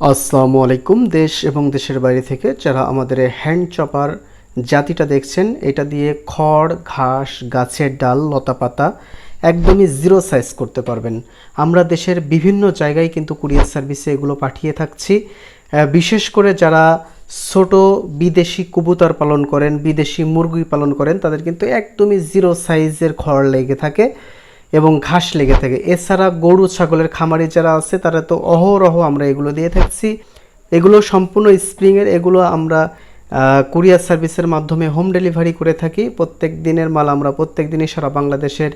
আসসালামু আলাইকুম, দেশ এবং দেশের বাইরে থেকে যারা আমাদের হ্যান্ড চপার জাতিটা দেখছেন, এটা দিয়ে খড়, ঘাস, গাছের ডাল, লতাপাতা একদমই জিরো সাইজ করতে পারবেন। আমরা দেশের বিভিন্ন জায়গায় কিন্তু কুরিয়ার সার্ভিসে এগুলো পাঠিয়ে থাকছি। বিশেষ করে যারা ছোট বিদেশি কবুতর পালন করেন, বিদেশি মুরগি পালন করেন, তাদের কিন্তু একদমই জিরো সাইজের খড় লেগে থাকে। এবং ঘাস লেগে থাকে। এছাড়া গরু, ছাগলের খামারি যারা আছে, তারা তো অহরহ আমরা এগুলো দিয়ে থাকছি। এগুলো সম্পূর্ণ স্প্রিংয়ের এগুলো আমরা কুরিয়ার সার্ভিসের মাধ্যমে হোম ডেলিভারি করে থাকি। প্রত্যেক দিনের মাল আমরা প্রত্যেক দিনই সারা বাংলাদেশের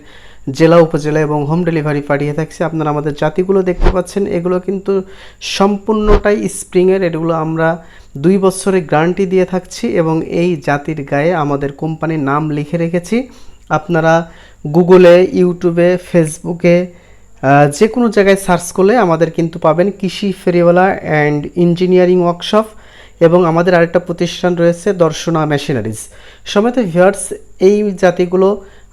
জেলা, উপজেলা এবং হোম ডেলিভারি পাঠিয়ে থাকছি। আপনারা আমাদের জাতিগুলো দেখতে পাচ্ছেন, এগুলো কিন্তু সম্পূর্ণটাই স্প্রিংয়ের এগুলো আমরা দুই বছরের গ্যারান্টি দিয়ে থাকছি এবং এই জাতির গায়ে আমাদের কোম্পানির নাম লিখে রেখেছি। আপনারা গুগলে, ইউটিউবে, ফেসবুকে যে কোনো জায়গায় সার্চ করলে আমাদের কিন্তু পাবেন কৃষি ফেরিওয়ালা অ্যান্ড ইঞ্জিনিয়ারিং ওয়ার্কশপ এবং আমাদের আরেকটা প্রতিষ্ঠান রয়েছে দর্শনা মেশিনারিজ। সমেত ভিউয়ার্স, এই জাতিগুলো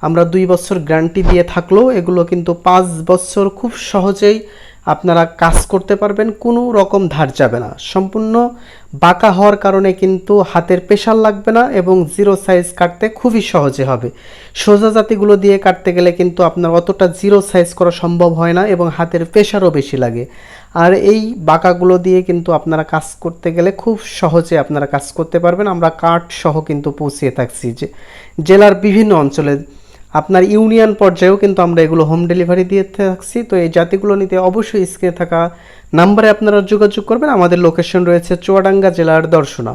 আমরা দুই বছর গ্যারান্টি দিয়ে থাকলেও এগুলো কিন্তু পাঁচ বছর খুব সহজেই আপনারা কাজ করতে পারবেন, কোনো রকম ধার যাবে না। সম্পূর্ণ বাঁকা হওয়ার কারণে কিন্তু হাতের প্রেশার লাগবে না এবং জিরো সাইজ কাটতে খুবই সহজে হবে। সোজা জাতিগুলো দিয়ে কাটতে গেলে কিন্তু আপনার অতটা জিরো সাইজ করা সম্ভব হয় না এবং হাতের প্রেশারও বেশি লাগে। আর এই বাঁকাগুলো দিয়ে কিন্তু আপনারা কাজ করতে গেলে খুব সহজে আপনারা কাজ করতে পারবেন। আমরা কাঠ সহ কিন্তু পৌঁছিয়ে থাকছি যে জেলার বিভিন্ন অঞ্চলে। আপনার ইউনিয়ন পর্যায়েও কিন্তু আমরা এগুলো হোম ডেলিভারি দিয়ে থাকছি। তো এই জাতিগুলো নিতে অবশ্যই স্ক্রিনে থাকা নাম্বারে আপনারা যোগাযোগ করবেন। আমাদের লোকেশন রয়েছে চুয়াডাঙ্গা জেলার দর্শনা।